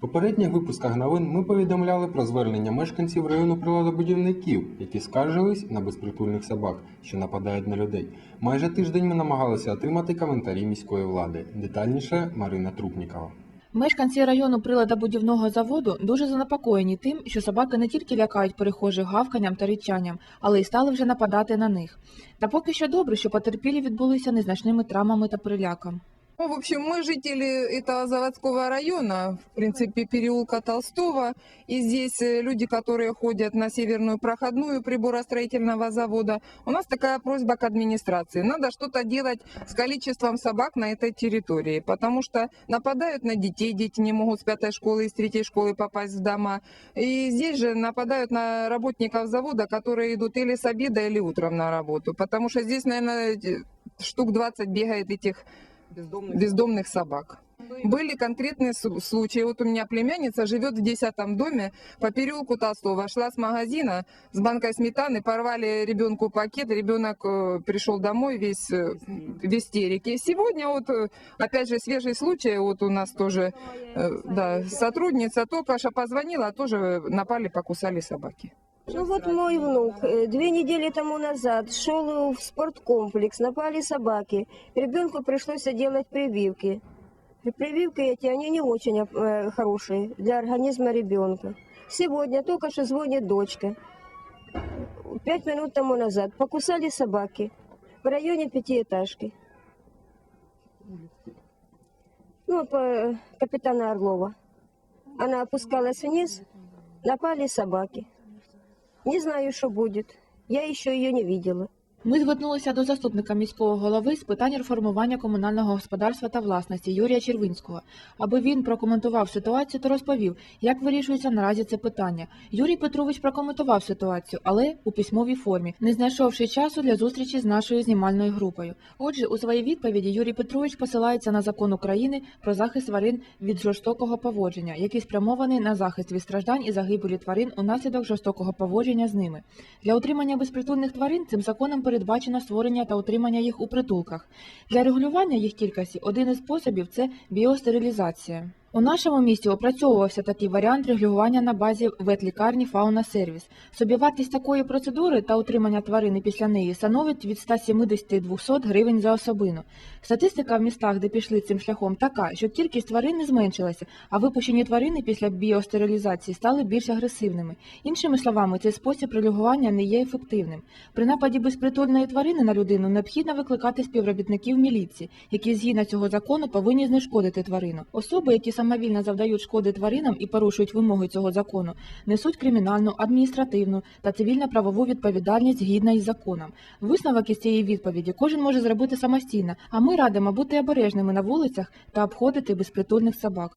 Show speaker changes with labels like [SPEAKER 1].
[SPEAKER 1] Попередніх випусках новин ми повідомляли про звернення мешканців району приладобудівників, які скаржились на безпритульних собак, що нападають на людей. Майже тиждень ми намагалися отримати коментарі міської влади. Детальніше Марина Трупнікова.
[SPEAKER 2] Мешканці району приладобудівного заводу дуже занепокоєні тим, що собаки не тільки лякають перехожих гавканням та ричанням, але й стали вже нападати на них. Та поки що добре, що потерпілі відбулися незначними травмами та переляком.
[SPEAKER 3] Ну, в общем, мы жители этого заводского района, в принципе, переулка Толстого. И здесь э, люди, которые ходят на северную проходную приборостроительного завода. У нас такая просьба к администрации. Надо что-то делать с количеством собак на этой территории. Потому что нападают на детей, дети не могут с пятой школы и с третьей школы попасть в дома. И здесь же нападают на работников завода, которые идут или с обеда, или утром на работу. Потому что здесь, наверное, штук 20 бегает этих бездомных собак. Были конкретные случаи. Вот у меня племянница живет в 10 доме по переулку Толстого. Шла с магазина с банкой сметаны, порвали ребенку пакет. Ребенок э, пришел домой весь э, в истерике. Сегодня вот, э, опять же, свежий случай. Вот у нас тоже, да, сотрудница что позвонила, тоже напали, покусали собаки.
[SPEAKER 4] Ну вот мой внук э, две недели тому назад шел в спорткомплекс, напали собаки. Ребенку пришлось делать прививки. Прививки эти, они не очень э, хорошие для организма ребенка. Сегодня только что звонит дочка. Пять минут тому назад покусали собаки в районе пятиэтажки. Ну, по капитана Орлова. Она опускалась вниз, напали собаки. Не знаю, что будет. Я еще ее не видела.
[SPEAKER 2] Ми звернулися до заступника міського голови з питань реформування комунального господарства та власності Юрія Червинського, аби він прокоментував ситуацію та розповів, як вирішується наразі це питання. Юрій Петрович прокоментував ситуацію, але у письмовій формі, не знайшовши часу для зустрічі з нашою знімальною групою. Отже, у своїй відповіді Юрій Петрович посилається на закон України про захист тварин від жорстокого поводження, який спрямований на захист від страждань і загибелі тварин унаслідок жорстокого поводження з ними. Для утримання безпритульних тварин цим законом передбачено створення та утримання їх у притулках. Для регулювання їх кількості один із способів це біостерилізація. У нашому місті опрацьовувався такий варіант регулювання на базі ветлікарні Фауна Сервіс. Собівартість такої процедури та утримання тварини після неї становить від 170-200 гривень за особину. Статистика в містах, де пішли цим шляхом, така, що кількість тварин не зменшилася, а випущені тварини після біостерилізації стали більш агресивними. Іншими словами, цей спосіб регулювання не є ефективним. При нападі безпритульної тварини на людину необхідно викликати співробітників міліції, які згідно цього закону повинні знешкодити тварину. Особи, які самовільно завдають шкоди тваринам і порушують вимоги цього закону, несуть кримінальну, адміністративну та цивільно-правову відповідальність згідно із законом. Висновок із цієї відповіді кожен може зробити самостійно, а ми радимо бути обережними на вулицях та обходити безпритульних собак.